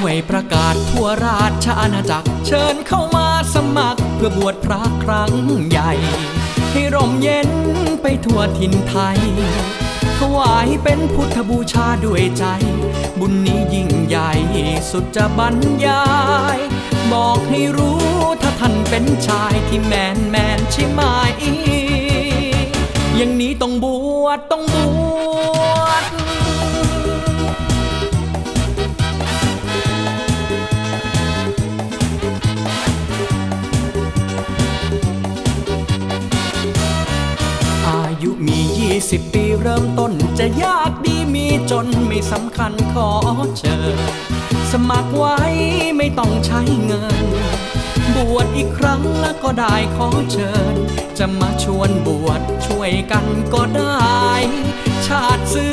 ่วยประกาศทั่วราชอาณาจักร เชิญเข้ามาสมัคร เพื่อบวชพระครั้งใหญ่ ให้ร่มเย็นไปทั่วถิ่นไทย ถวายเป็นพุทธบูชาด้วยใจ บุญนี้ยิ่งใหญ่สุดจะบรรยาย บอกให้รู้ถ้าท่านเป็นชายที่แมนแมนใช่ไหม อย่างนี้ต้องบวชต้องบว มี20ปีเริ่มต้นจะยากดีมีจนไม่สำคัญขอเชิญ สมัครไว้ไม่ต้องใช้เงิน บวชอีกครั้งแล้วก็ได้ขอเชิญ จะมาชวนบวชช่วยกันก็ได้ ชาติเสื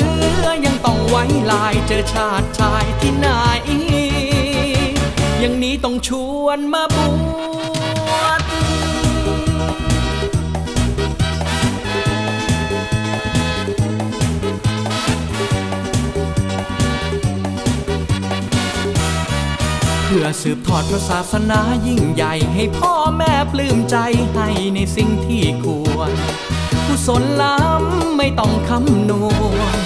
อยังต้องไว้ลายเจอชาติชายที่ไหนอย่างนี้ต้องชวนมาบวช เพื่อสืบทอดพระศาสนายิ่งใหญ่ให้พ่อแม่ปลื้มใจให้ในสิ่งที่ควรกุศลล้ำไม่ต้องคำนวณ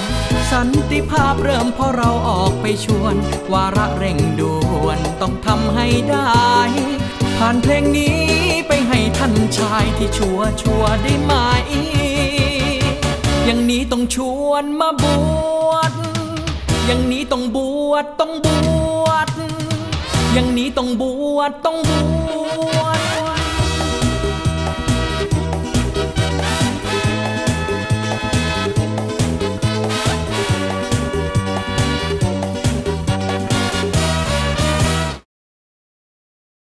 สันติภาพเริ่มพอเราออกไปชวน วาระเร่งด่วนต้องทำให้ได้ ผ่านเพลงนี้ไปให้ท่านชายที่ชัวชัวได้ไหม อย่างนี้ต้องชวนมาบวช อย่างนี้ต้องบวชต้องบวช ต้องบวชต้องบวช